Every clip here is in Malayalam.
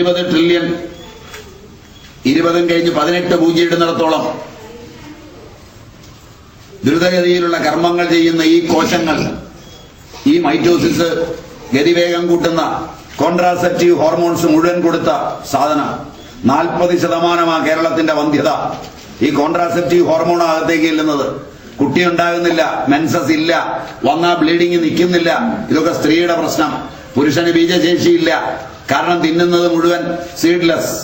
ഇരുപത് ട്രില്യൺ ഇരുപതും കഴിഞ്ഞ് പതിനെട്ട് പൂജ്യം ഇടുന്നിടത്തോളം ദ്രുതഗതിയിലുള്ള കർമ്മങ്ങൾ ചെയ്യുന്ന ഈ കോശങ്ങൾ ഈ മൈറ്റോസിസ് ഗതിവേഗം കൂട്ടുന്ന കോൺട്രാസെപ്റ്റീവ് ഹോർമോൺസ് മുഴുവൻ കൊടുത്ത സാധനം നാൽപ്പത് ശതമാനമാ കേരളത്തിന്റെ വന്ധ്യത. ഈ കോൺട്രാസെപ്റ്റീവ് ഹോർമോൺ അകത്തേക്ക് ചെല്ലുന്നത് കുട്ടി ഉണ്ടാകുന്നില്ല മെൻസസ് ഇല്ല വന്നാ ബ്ലീഡിങ് നിൽക്കുന്നില്ല. ഇതൊക്കെ സ്ത്രീയുടെ പ്രശ്നം. പുരുഷന് ബീജശേഷിയില്ല. കാരണം തിന്നുന്നത് മുഴുവൻ സീഡ്ലെസ്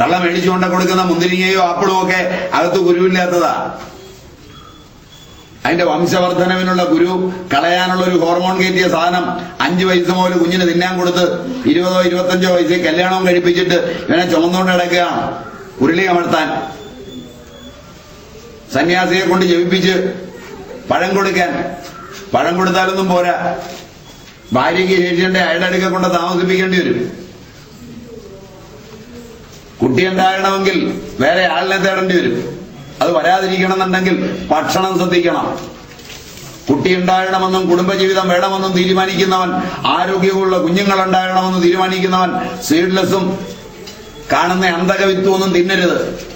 തള്ള മേടിച്ചുകൊണ്ട് കൊടുക്കുന്ന മുന്തിരിങ്ങയോ ആപ്പിളും ഒക്കെ അകത്ത് ഗുരുവില്ലാത്തതാ അതിന്റെ വംശവർദ്ധനവിനുള്ള ഗുരു കളയാനുള്ള ഒരു ഹോർമോൺ കയറ്റിയ സാധനം അഞ്ചു വയസ്സ് മുതൽ കുഞ്ഞിന് തിന്നാൻ കൊടുത്ത് ഇരുപതോ ഇരുപത്തഞ്ചോ വയസ്സിൽ കല്യാണവും കഴിപ്പിച്ചിട്ട് ഇവനെ ചുമന്നുകൊണ്ട് കിടക്കുകയാണ് ഉരുളി അമർത്താൻ. സന്യാസിയെ കൊണ്ട് ജപിപ്പിച്ച് പഴം കൊടുക്കാൻ. പഴം കൊടുത്താലൊന്നും പോരാ. ഭാര്യയ്ക്ക് ശേഷിയുടെ അയാളുടെ അടുക്ക കൊണ്ട് താമസിപ്പിക്കേണ്ടി വരും. കുട്ടി ഉണ്ടാകണമെങ്കിൽ വേറെ ആളിനെ തേടേണ്ടി വരും. അത് വരാതിരിക്കണം എന്നുണ്ടെങ്കിൽ ഭക്ഷണം ശ്രദ്ധിക്കണം. കുട്ടി ഉണ്ടാകണമെന്നും കുടുംബജീവിതം വേണമെന്നും തീരുമാനിക്കുന്നവൻ ആരോഗ്യമുള്ള കുഞ്ഞുങ്ങൾ ഉണ്ടാകണമെന്ന് തീരുമാനിക്കുന്നവൻ സീഡ്ലെസ്സും കാണുന്ന അന്തകവിത്വമൊന്നും തിന്നരുത്.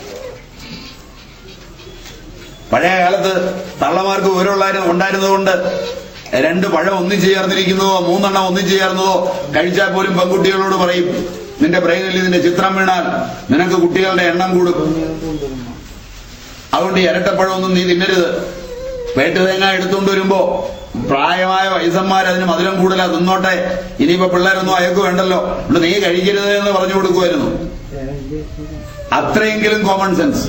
പഴയ കാലത്ത് തള്ളമാർക്ക് ഓരോ ഉണ്ടായിരുന്നതുകൊണ്ട് രണ്ട് പഴം ഒന്നിച്ചു ചേർന്നിരിക്കുന്നതോ മൂന്നെണ്ണം ഒന്നിച്ചു ചേർന്നതോ കഴിച്ചാൽ പോലും പെൺകുട്ടികളോട് പറയും നിന്റെ ബ്രെയിനിൽ ഇതിന്റെ ചിത്രം വീണാൽ നിനക്ക് കുട്ടികളുടെ എണ്ണം കൂടും. അതുകൊണ്ട് ഇരട്ടപ്പഴമൊന്നും നീ തിന്നരുത്. വേട്ട് തേങ്ങ എടുത്തുകൊണ്ട് വരുമ്പോ പ്രായമായ വയസ്സന്മാർ അതിന് മധുരം കൂടുതലാ തിന്നോട്ടെ. ഇനിയിപ്പോ പിള്ളേരൊന്നും അയക്ക് വേണ്ടല്ലോ. അതുകൊണ്ട് നീ കഴിക്കരുത് എന്ന് പറഞ്ഞു കൊടുക്കുമായിരുന്നു അത്രയെങ്കിലും കോമൺ സെൻസ്